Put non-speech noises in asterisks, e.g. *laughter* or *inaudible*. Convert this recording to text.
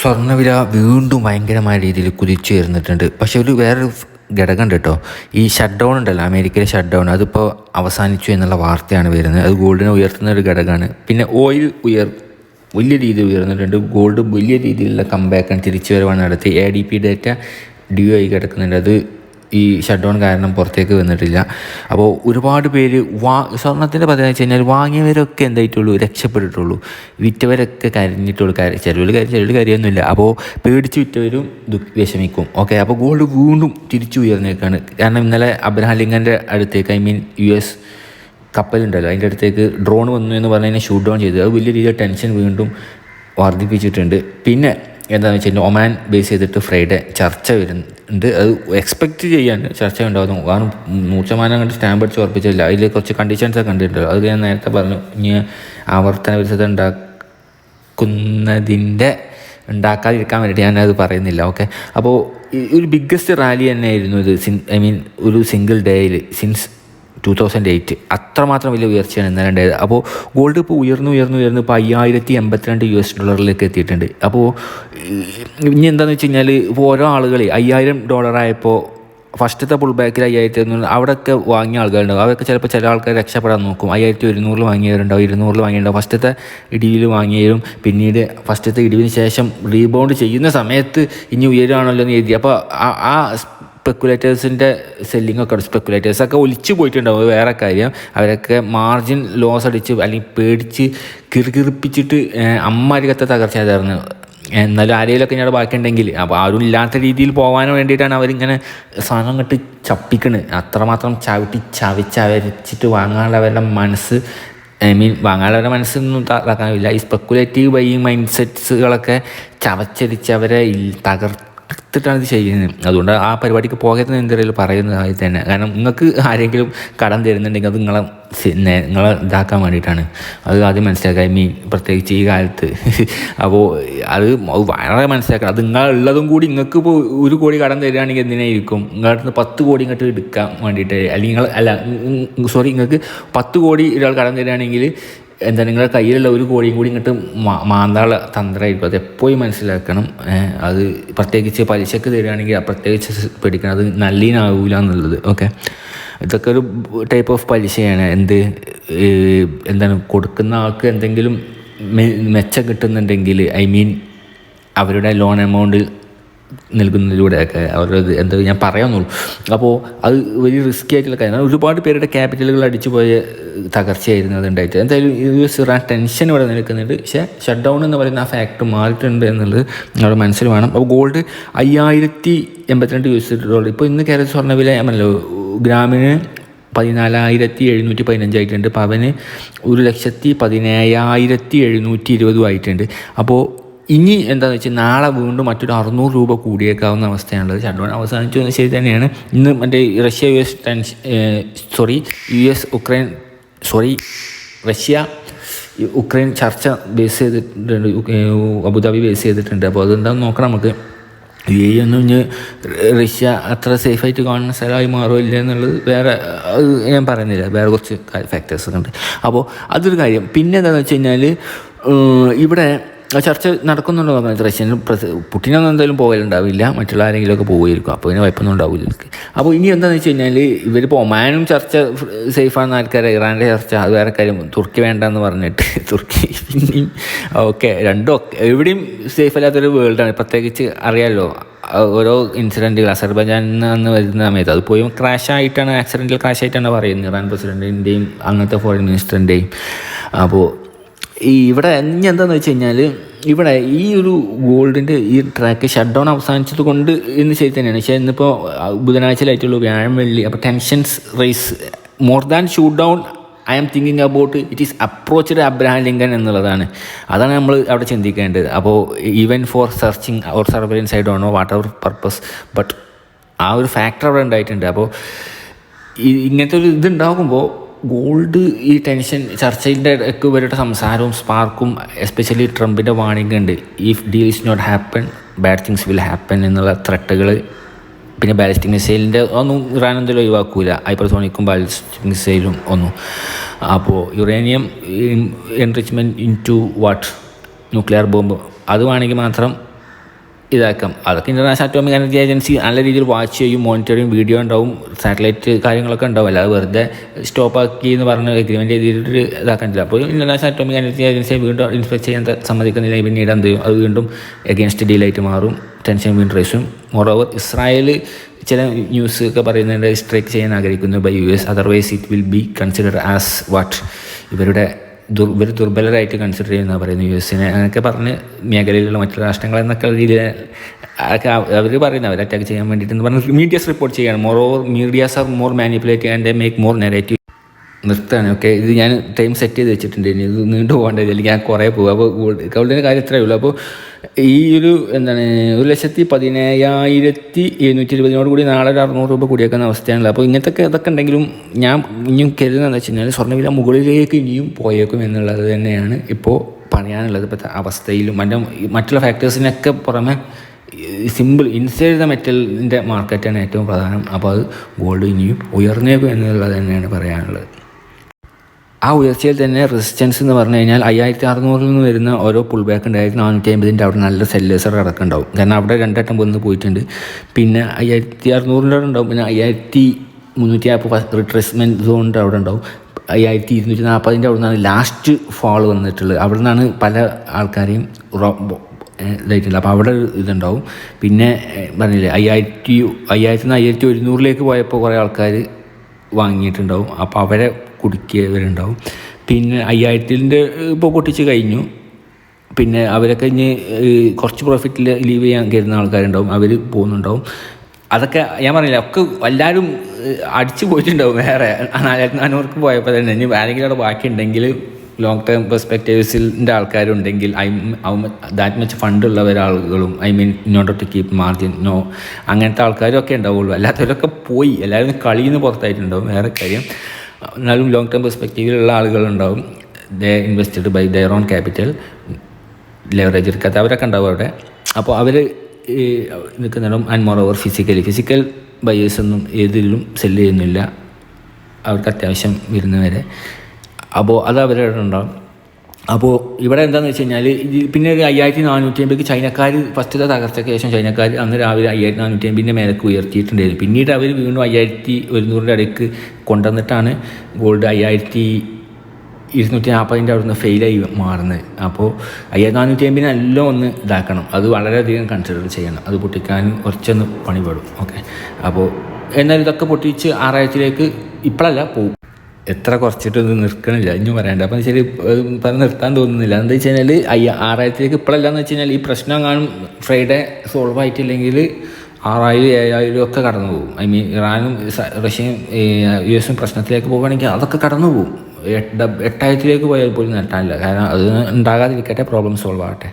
സ്വർണവില വീണ്ടും ഭയങ്കരമായ രീതിയിൽ കുതിച്ചു വരുന്നിട്ടുണ്ട് പക്ഷെ ഒരു വേറൊരു ഘടകം ഉണ്ട് കേട്ടോ. ഈ ഷട്ട് ഡൗൺ ഉണ്ടല്ലോ അമേരിക്കയിലെ ഷട്ട് ഡൗൺ അതിപ്പോൾ അവസാനിച്ചു എന്നുള്ള വാർത്തയാണ് വരുന്നത്. അത് ഗോൾഡിനെ ഉയർത്തുന്ന ഒരു ഘടകമാണ്. പിന്നെ ഓയിൽ ഉയർ വലിയ രീതിയിൽ ഉയർന്നിട്ടുണ്ട്. ഗോൾഡ് വലിയ രീതിയിലുള്ള കമ്പാക്കാണ് തിരിച്ചു വരവാണ് നടത്തി A D P data due ആയി കിടക്കുന്നുണ്ട്. അത് ഈ ഷട്ട് ഡൗൺ കാരണം പുറത്തേക്ക് വന്നിട്ടില്ല. അപ്പോൾ ഒരുപാട് പേര് വാ സ്വർണത്തിന്റെ പദ്ധതി വെച്ച് കഴിഞ്ഞാൽ വാങ്ങിയവരൊക്കെ എന്തായിട്ടുള്ളൂ? രക്ഷപ്പെട്ടിട്ടുള്ളൂ. വിറ്റവരൊക്കെ കരഞ്ഞിട്ടുള്ളൂ കാര്യം ചിലവിൽ കാര്യം ചിലവിൽ കാര്യമൊന്നുമില്ല അപ്പോൾ പേടിച്ച് വിറ്റവരും ദുഃഖ വിഷമിക്കും. ഓക്കെ അപ്പോൾ ഗോൾഡ് വീണ്ടും തിരിച്ചു ഉയർന്നേക്കാണ്. കാരണം ഇന്നലെ അബ്രഹാം ലിങ്കന്റെ അടുത്തേക്ക് ഐ മീൻ യു എസ് കപ്പലുണ്ടല്ലോ. അതിന്റെ അടുത്തേക്ക് ഡ്രോൺ വന്നു എന്ന് പറഞ്ഞതിനെ ഷൂട്ട് ഡൗൺ ചെയ്തു. അത് വലിയ രീതിയിൽ ടെൻഷൻ വീണ്ടും വർദ്ധിപ്പിച്ചിട്ടുണ്ട്. പിന്നെ എന്താണെന്ന് വെച്ചാൽ ഒമാൻ ബേസ് ചെയ്തിട്ട് ഫ്രൈഡേ ചർച്ച വരുന്നുണ്ട് അത് എക്സ്പെക്റ്റ് ചെയ്യാൻ ചർച്ച ഉണ്ടാകുന്നു കാരണം നൂറ് ശതമാനം കണ്ട് സ്റ്റാമ്പ് അടിച്ച് ഉറപ്പിച്ചില്ല. അതിൽ കുറച്ച് കണ്ടീഷൻസ് ഒക്കെ കണ്ടിട്ടുണ്ടല്ലോ അത് ഞാൻ നേരത്തെ പറഞ്ഞു. ഇനി ആവർത്തന വിരുദ്ധത ഉണ്ടാക്കുന്നതിന്റെ ഉണ്ടാക്കാതിരിക്കാൻ വേണ്ടിയിട്ട് ഞാനത് പറയുന്നില്ല. ഓക്കെ അപ്പോൾ ഒരു ബിഗ്ഗസ്റ്റ് റാലി തന്നെയായിരുന്നു ഇത്. സിൻ ഐ മീൻ ഒരു സിംഗിൾ ഡേയിൽ സിൻസ് ടു തൗസൻഡ് എയ്റ്റ് അത്രമാത്രം വലിയ ഉയർച്ചയാണ് ഇന്നലെ ഉണ്ടായത്. അപ്പോൾ ഗോൾഡ് ഇപ്പോൾ ഉയർന്നു ഉയർന്നു ഉയർന്നു ഇപ്പോൾ അയ്യായിരത്തി എൺപത്തിരണ്ട് യു എസ് ഡോളറിലേക്ക് എത്തിയിട്ടുണ്ട്. അപ്പോൾ ഇനി എന്താണെന്ന് വെച്ച് കഴിഞ്ഞാൽ ഇപ്പോൾ ഓരോ ആളുകൾ അയ്യായിരം ഡോളറായപ്പോൾ ഫസ്റ്റത്തെ പുൾ ബാക്കിൽ അയ്യായിരത്തി ഇരുന്നൂറ് അവിടെയൊക്കെ വാങ്ങിയ ആളുകളുണ്ടാവും. അവരൊക്കെ ചിലപ്പോൾ ചില ആൾക്കാർ രക്ഷപ്പെടാൻ നോക്കും. അയ്യായിരത്തി ഒരുന്നൂറിൽ വാങ്ങിയവരുണ്ടാവും ഇരുന്നൂറിൽ വാങ്ങിയിട്ടുണ്ടാവും ഫസ്റ്റത്തെ ഇടിവിൽ വാങ്ങിയവരും പിന്നീട് ഫസ്റ്റത്തെ ഇടിവിന് ശേഷം റീബൗണ്ട് ചെയ്യുന്ന സമയത്ത് ഇനി ഉയരുകയാണല്ലോ എന്ന് എഴുതി അപ്പോൾ ആ സ്പെക്കുലേറ്റേഴ്സിന്റെ സെല്ലിംഗ് ഒക്കെ സ്പെക്കുലേറ്റേഴ്സൊക്കെ ഒലിച്ചു പോയിട്ടുണ്ടാവും. വേറെ കാര്യം. അവരൊക്കെ മാർജിൻ ലോസ് അടിച്ച് അല്ലെങ്കിൽ പേടിച്ച് കിറുകിറിപ്പിച്ചിട്ട് അമ്മാരികത്തെ തകർച്ചയായിരുന്നു എന്നാലും ആരെങ്കിലുമൊക്കെ ഞങ്ങളുടെ ബാക്കിയുണ്ടെങ്കിൽ അപ്പോൾ ആരും ഇല്ലാത്ത രീതിയിൽ പോകാൻ വേണ്ടിയിട്ടാണ് അവരിങ്ങനെ സാധനം കെട്ട് ചപ്പിക്കണ്. അത്രമാത്രം ചവിട്ടി ചവിച്ചവരച്ചിട്ട് വാങ്ങാനുള്ള അവരുടെ മനസ്സ് ഐ മീൻ വാങ്ങാനുള്ളവരുടെ മനസ്സൊന്നും ഇതാക്കാനില്ല ഈ സ്പെക്കുലേറ്റീവ് ബൈയിങ് മൈൻഡ് സെറ്റ്സുകളൊക്കെ ചവച്ചരിച്ച് അവരെ തകർ എടുത്തിട്ടാണ് ഇത് ചെയ്യുന്നത്. അതുകൊണ്ട് ആ പരിപാടിക്ക് പോകരുത് എന്തെങ്കിലും പറയുന്നതായി തന്നെ. കാരണം നിങ്ങൾക്ക് ആരെങ്കിലും കടം തരുന്നുണ്ടെങ്കിൽ അത് നിങ്ങളെ നിങ്ങളെ ഇതാക്കാൻ വേണ്ടിയിട്ടാണ്. അത് ആദ്യം മനസ്സിലാക്കുക. മീൻ പ്രത്യേകിച്ച് ഈ കാലത്ത്. *laughs* അപ്പോൾ അത് വളരെ മനസ്സിലാക്കണം. അത് നിങ്ങളുള്ളതും കൂടി നിങ്ങൾക്ക് ഇപ്പോൾ ഒരു കോടി കടം തരികയാണെങ്കിൽ എന്തിനായിരിക്കും നിങ്ങളുടെ പത്ത് കോടി ഇങ്ങോട്ട് എടുക്കാൻ വേണ്ടിയിട്ട്. അല്ലെങ്കിൽ നിങ്ങൾ അല്ല സോറി നിങ്ങൾക്ക് പത്ത് കോടി ഒരാൾ കടം തരികയാണെങ്കിൽ എന്താ നിങ്ങളുടെ കയ്യിലുള്ള ഒരു കോഴിയും കൂടി ഇങ്ങോട്ട് മാന്താള തന്ത്രമായിരിക്കും. അത് എപ്പോഴും മനസ്സിലാക്കണം. അത് പ്രത്യേകിച്ച് പലിശക്ക് തരികയാണെങ്കിൽ പ്രത്യേകിച്ച് പേടിക്കണം അത് നല്ലീനാവില്ല എന്നുള്ളത്. ഓക്കെ? ഇതൊക്കെ ഒരു ടൈപ്പ് ഓഫ് പലിശയാണ്. എന്ത് എന്താണ് കൊടുക്കുന്ന ആൾക്ക് എന്തെങ്കിലും മെച്ചം കിട്ടുന്നുണ്ടെങ്കിൽ ഐ മീൻ അവരുടെ ലോൺ എമൗണ്ട് നൽകുന്നതിലൂടെയൊക്കെ അവരുടെ എന്താ ഞാൻ പറയാമെന്നുള്ളൂ അപ്പോൾ അത് വലിയ റിസ്ക് ആയിട്ടുള്ള കാര്യമാണ്. ഒരുപാട് പേരുടെ ക്യാപിറ്റലുകൾ അടിച്ചു പോയ തകർച്ചയായിരുന്നു അത് ഉണ്ടായിട്ട് എന്തായാലും യു എസ് ഇറാൻ ടെൻഷൻ ഇവിടെ നിൽക്കുന്നുണ്ട് പക്ഷേ ഷട്ട് ഡൗൺ എന്ന് പറയുന്ന ആ ഫാക്ടർ മാറിയിട്ടുണ്ട് എന്നുള്ളത് നമ്മുടെ മനസ്സിൽ വേണം. അപ്പോൾ ഗോൾഡ് അയ്യായിരത്തി എൺപത്തിരണ്ട് യു എസ് ഡോളർ ഇപ്പോൾ ഇന്ന് കേരള സ്വർണ വില ഞാനല്ലോ ഗ്രാമിന് പതിനാലായിരത്തി എഴുന്നൂറ്റി പതിനഞ്ചായിട്ടുണ്ട് പവന് ഒരു ലക്ഷത്തി പതിനേഴായിരത്തി എഴുന്നൂറ്റി ഇരുപതും ആയിട്ടുണ്ട്. അപ്പോൾ ഇനി എന്താണെന്ന് വെച്ചാൽ നാളെ വീണ്ടും മറ്റൊരു അറുന്നൂറ് രൂപ കൂടിയേക്കാവുന്ന അവസ്ഥയാണുള്ളത്. ഷട്ട്ഡൗൺ അവസാനിച്ചു എന്ന് ശരി തന്നെയാണ്. ഇന്ന് മറ്റേ Russia U S tension sorry U S Ukraine sorry Russia Ukraine ചർച്ച ബേസ് ചെയ്തിട്ടുണ്ട് അബുദാബി ബേസ് ചെയ്തിട്ടുണ്ട്. അപ്പോൾ അതെന്താണെന്ന് നോക്കണം നമുക്ക്. യു എ ഒന്നും ഇനി റഷ്യ അത്ര സേഫായിട്ട് കാണുന്ന സ്ഥലമായി മാറില്ല എന്നുള്ളത് വേറെ ഞാൻ പറയുന്നില്ല. വേറെ കുറച്ച് ഫാക്ടേഴ്സൊക്കെ ഉണ്ട്. അപ്പോൾ അതൊരു കാര്യം. പിന്നെ എന്താണെന്ന് വെച്ച് കഴിഞ്ഞാൽ ഇവിടെ ചർച്ച നടക്കുന്നുണ്ടോ പറഞ്ഞാൽ റഷ്യൻ പുട്ടിനൊന്നും എന്തായാലും പോകലുണ്ടാവില്ല. മറ്റുള്ള ആരെങ്കിലുമൊക്കെ പോകുമായിരിക്കും അപ്പോൾ ഇതിന് കുഴപ്പമൊന്നും ഉണ്ടാവില്ല അപ്പോൾ ഇനി എന്താണെന്ന് വെച്ച് കഴിഞ്ഞാൽ ഇവരിപ്പോൾ ഒമാനും ചർച്ച സേഫാണെന്ന് ആൾക്കാരെ. ഇറാന്റെ ചർച്ച. അത് വേറെ കാര്യം. തുർക്കി വേണ്ടെന്ന് പറഞ്ഞിട്ട് *laughs* തുർക്കി പിന്നെയും ഓക്കെ രണ്ടും ഒക്കെ എവിടെയും സേഫ് അല്ലാത്തൊരു വേൾഡാണ് പ്രത്യേകിച്ച് അറിയാമല്ലോ ഓരോ ഇൻസിഡന്റുകൾ അസർബൈജാനിൽ നിന്ന് വരുന്ന സമയത്ത് അത് പോയി ക്രാഷ് ആയിട്ടാണ്. ആക്സിഡന്റിൽ ക്രാഷ് ആയിട്ടാണ് പറയുന്നത്. ഇറാൻ പ്രസിഡന്റിന്റെയും അങ്ങനത്തെ ഫോറിൻ മിനിസ്റ്ററിന്റെയും അപ്പോൾ ഈ ഇവിടെ ഇനി എന്താണെന്ന് വെച്ച് കഴിഞ്ഞാൽ ഇവിടെ ഈ ഒരു ഗോൾഡിന്റെ ഈ ട്രാക്ക് ഷട്ട് ഡൗൺ അവസാനിച്ചത് കൊണ്ട് ഇന്ന് ശരി തന്നെയാണ്. പക്ഷേ ഇന്നിപ്പോൾ ബുധനാഴ്ചയിലായിട്ടുള്ളൂ വ്യാഴം വെള്ളി. അപ്പോൾ tensions rise more than shoot down I am thinking about it is approached Abraham Lincoln എന്നുള്ളതാണ്. അതാണ് നമ്മൾ അവിടെ ചിന്തിക്കേണ്ടത്. അപ്പോൾ even for searching or surveillance I don't know what our purpose but ആ ഒരു ഫാക്ടർ അവിടെ ഉണ്ടായിട്ടുണ്ട്. അപ്പോൾ ഇങ്ങനത്തെ ഒരു ഇതുണ്ടാകുമ്പോൾ ഗോൾഡ് ഈ ടെൻഷൻ ചർച്ചയുടെ ഒക്കെ ഇവരുടെ സംസാരവും സ്പാർക്കും എസ്പെഷ്യലി ട്രംപിന്റെ വാണിംഗ് ഉണ്ട്. If deal is not happen bad things will happen എന്നുള്ള ത്രട്ടുകൾ പിന്നെ ബാലിസ്റ്റിക് മിസൈലിന്റെ ഒന്നും ഇറാൻ എന്തായാലും ഒഴിവാക്കൂല. ഹൈപ്പർസോണിക്കും ബാലിസ്റ്റിക് മിസൈലും ഒന്നും. അപ്പോൾ uranium enrichment into what nuclear bomb അത് വേണമെങ്കിൽ മാത്രം ഇതാക്കാം. അതൊക്കെ ഇന്റർനാഷണൽ അറ്റോമിക് എനർജി ഏജൻസി നല്ല രീതിയിൽ വാച്ച് ചെയ്യും മോണിറ്റർ ചെയ്യും വീഡിയോ ഉണ്ടാവും സാറ്റലൈറ്റ് കാര്യങ്ങളൊക്കെ ഉണ്ടാവും. അല്ലാതെ വെറുതെ സ്റ്റോപ്പ് ആക്കി എന്ന് പറഞ്ഞ് എഗ്രിമെന്റ് ചെയ്തിട്ട് ഇതാക്കാനില്ല. അപ്പോൾ ഇന്റർനാഷണൽ അറ്റോമിക് എനർജി ഏജൻസിയെ വീണ്ടും ഇൻസ്പെക്ട് ചെയ്യാൻ സമ്മതിക്കുന്നില്ല. പിന്നീട് എന്ത് ചെയ്യും? അത് വീണ്ടും എഗെയിൻസ്റ്റ് ഡീലായിട്ട് മാറും. ടെൻഷൻ വീണ്ടും റേസും മോറോവർ ഇസ്രായേൽ ചില ന്യൂസ് ഒക്കെ പറയുന്നുണ്ട് സ്ട്രൈക്ക് ചെയ്യാൻ ആഗ്രഹിക്കുന്നു by U S otherwise it will be consider as what ഇവരുടെ ദുർ ഇവർ ദുർബലരായിട്ട് കൺസിഡർ ചെയ്യുന്ന പറയുന്നത് യു എസിനെ അങ്ങനെയൊക്കെ പറഞ്ഞ് മേഖലയിലുള്ള മറ്റു രാഷ്ട്രങ്ങൾ എന്നൊക്കെ രീതിയിൽ അവർ പറയുന്നത് അവർ അറ്റാക്ക് ചെയ്യാൻ വേണ്ടിയിട്ട് പറഞ്ഞ് മീഡിയസ് റിപ്പോർട്ട് ചെയ്യുകയാണ് moreover medias are more manipulate and make more negative നിർത്തുകയാണ് ഓക്കെ ഇത് ഞാൻ ടൈം സെറ്റ് ചെയ്ത് വെച്ചിട്ടുണ്ട്. ഇനി ഇത് നീണ്ടു പോകേണ്ടത് അല്ലെങ്കിൽ ഞാൻ കുറേ പോകും അപ്പോൾ ഗോൾഡിന്റെ കാര്യം ഇത്രയേ ഉള്ളൂ. അപ്പോൾ ഈ ഒരു എന്താണ് ഒരു ലക്ഷത്തി പതിനേഴായിരത്തി എഴുന്നൂറ്റി ഇരുപതിനോട് കൂടി നാളെ ഒരു അറുന്നൂറ് രൂപ കൂടിയേക്കുന്ന അവസ്ഥയാണല്ലോ. അപ്പോൾ ഇങ്ങനത്തെ ഇതൊക്കെ ഉണ്ടെങ്കിലും ഞാൻ ഇനിയും കരുതുന്നതെന്ന് വെച്ച് കഴിഞ്ഞാൽ സ്വർണവില മുകളിലേക്ക് ഇനിയും പോയേക്കും എന്നുള്ളത് തന്നെയാണ് ഇപ്പോൾ പറയാനുള്ളത് ഇപ്പോഴത്തെ അവസ്ഥയിലും. മറ്റേ മറ്റുള്ള ഫാക്ടേഴ്സിനൊക്കെ പുറമെ സിമ്പിൾ ഇൻസൈഡ് ദ മെറ്റലിന്റെ മാർക്കറ്റാണ് ഏറ്റവും പ്രധാനം. അപ്പോൾ അത് ഗോൾഡ് ഇനിയും ഉയർന്നേക്കും എന്നുള്ളത് തന്നെയാണ് പറയാനുള്ളത്. ആ ഉയർച്ചയിൽ തന്നെ റെസിസ്റ്റൻസ് എന്ന് പറഞ്ഞു കഴിഞ്ഞാൽ അയ്യായിരത്തി അറുന്നൂറിൽ നിന്ന് വരുന്ന ഓരോ പുൾ ബാക്ക് ഉണ്ടായിരുന്നു നാനൂറ്റി അമ്പതിന്റെ അവിടെ നല്ല സെല്ലേഴ്സർ കിടക്കുന്നുണ്ടാവും. കാരണം അവിടെ രണ്ടെട്ടം വന്ന് പോയിട്ടുണ്ട്. പിന്നെ അയ്യായിരത്തി അറുന്നൂറിന്റെ അവിടെ ഉണ്ടാവും. പിന്നെ അയ്യായിരത്തി മുന്നൂറ്റി നാൽപ്പത് റിട്രേസ്മെന്റ് സോണിന്റെ അവിടെ ഉണ്ടാവും. അയ്യായിരത്തി ഇരുന്നൂറ്റി നാൽപ്പതിന്റെ അവിടെ നിന്നാണ് ലാസ്റ്റ് ഫാൾ വന്നിട്ടുള്ളത്. അവിടെ നിന്നാണ് പല ആൾക്കാരെയും ഇതായിട്ടുള്ളത്. അപ്പോൾ അവിടെ ഇതുണ്ടാവും. പിന്നെ പറഞ്ഞില്ലേ അയ്യായിരത്തി അയ്യായിരത്തി നിന്ന് അയ്യായിരത്തി ഒരുന്നൂറിലേക്ക് പോയപ്പോൾ കുറേ ആൾക്കാർ വാങ്ങിയിട്ടുണ്ടാവും. അപ്പോൾ അവരെ കുടുക്കിയവരുണ്ടാവും. പിന്നെ അയ്യായിരത്തിന്റെ ഇപ്പോൾ പൊട്ടിച്ച് കഴിഞ്ഞു. പിന്നെ അവരൊക്കെ ഇനി കുറച്ച് പ്രോഫിറ്റിൽ ലീവ് ചെയ്യാൻ കരുതുന്ന ആൾക്കാരുണ്ടാവും. അവർ പോകുന്നുണ്ടാവും. അതൊക്കെ ഞാൻ പറഞ്ഞില്ല ഒക്കെ എല്ലാവരും അടിച്ചു പോയിട്ടുണ്ടാവും വേറെ. നാലായിരത്തി നാനൂർക്ക് പോയപ്പോൾ തന്നെ ഇനി ആരെങ്കിലും അവിടെ ബാക്കിയുണ്ടെങ്കിൽ ലോങ് ടേം പെർസ്പെക്റ്റീവ്സിന്റെ ആൾക്കാരുണ്ടെങ്കിൽ I that much fund ഉള്ളവരാളുകളും I mean not to keep margin no അങ്ങനത്തെ ആൾക്കാരും ഒക്കെ ഉണ്ടാവുള്ളൂ. അല്ലാത്തവരൊക്കെ പോയി. എല്ലാവരും കളിയിൽ നിന്ന് പുറത്തായിട്ടുണ്ടാവും. വേറെ കാര്യം. എന്നാലും ലോങ് ടേം പെർസ്പെക്റ്റീവിലുള്ള ആളുകളുണ്ടാവും. They invested by their own capital leverage എടുക്കാത്ത അവരൊക്കെ ഉണ്ടാവും അവിടെ. അപ്പോൾ അവർ നിൽക്കുന്നിടം and moreover physically physical ബയേഴ്സൊന്നും ഏതിലും സെല്ല് ചെയ്യുന്നില്ല. അവർക്ക് അത്യാവശ്യം വരുന്നവരെ. അപ്പോൾ അത് അവരുടെ ഉണ്ടാവും അപ്പോൾ ഇവിടെ എന്താണെന്ന് വെച്ച് കഴിഞ്ഞാൽ പിന്നെ ഒരു അയ്യായിരത്തി നാനൂറ്റി അമ്പതിക്ക് ചൈനക്കാർ ഫസ്റ്റത്തെ തകർച്ചയ്ക്ക് ശേഷം ചൈനക്കാർ അന്ന് രാവിലെ അയ്യായിരത്തി നാനൂറ്റി അമ്പതിന്റെ മേലേക്ക് ഉയർത്തിയിട്ടുണ്ടായിരുന്നു. പിന്നീട് അവർ വീണ്ടും അയ്യായിരത്തി ഒരുന്നൂറിന്റെ ഇടയ്ക്ക് കൊണ്ടുവന്നിട്ടാണ് ഗോൾഡ് അയ്യായിരത്തി ഇരുന്നൂറ്റി നാൽപ്പതിന്റെ അവിടുന്ന് ഫെയിലായി മാറുന്നത്. അപ്പോൾ അയ്യായിരത്തി നാനൂറ്റി അമ്പതിന് എല്ലാം ഒന്ന് ഇതാക്കണം. അത് വളരെയധികം കൺസിഡർ ചെയ്യണം. അത് പൊട്ടിക്കാനും കുറച്ചൊന്ന് പണിപെടും ഓക്കെ അപ്പോൾ എന്നാൽ ഇതൊക്കെ പൊട്ടിച്ച് ആറായിരത്തിലേക്ക് ഇപ്പോഴല്ല പോവും. എത്ര കുറച്ചിട്ട് ഇത് നിൽക്കണില്ല ഇനി പറയണ്ട അപ്പം ശരി പറഞ്ഞ് നിർത്താൻ തോന്നുന്നില്ല. എന്താ വെച്ച് കഴിഞ്ഞാൽ അയ്യ ആറായിരത്തിലേക്ക് ഇപ്പോഴല്ല എന്ന് വെച്ച് കഴിഞ്ഞാൽ ഈ പ്രശ്നം കാണും ഫ്രൈഡേ സോൾവ് ആയിട്ടില്ലെങ്കിൽ ആറായിരം ഏഴായിരം ഒക്കെ കടന്നു പോകും. ഐ മീൻ ഇറാനും റഷ്യയും യു എസും പ്രശ്നത്തിലേക്ക് പോകുകയാണെങ്കിൽ അതൊക്കെ കടന്നു പോകും. എട്ട് എട്ടായിരത്തിലേക്ക് പോയാൽ പോലും നേട്ടാനില്ല കാരണം അത് ഉണ്ടാകാതിരിക്കട്ടെ പ്രോബ്ലം സോൾവ് ആകട്ടെ.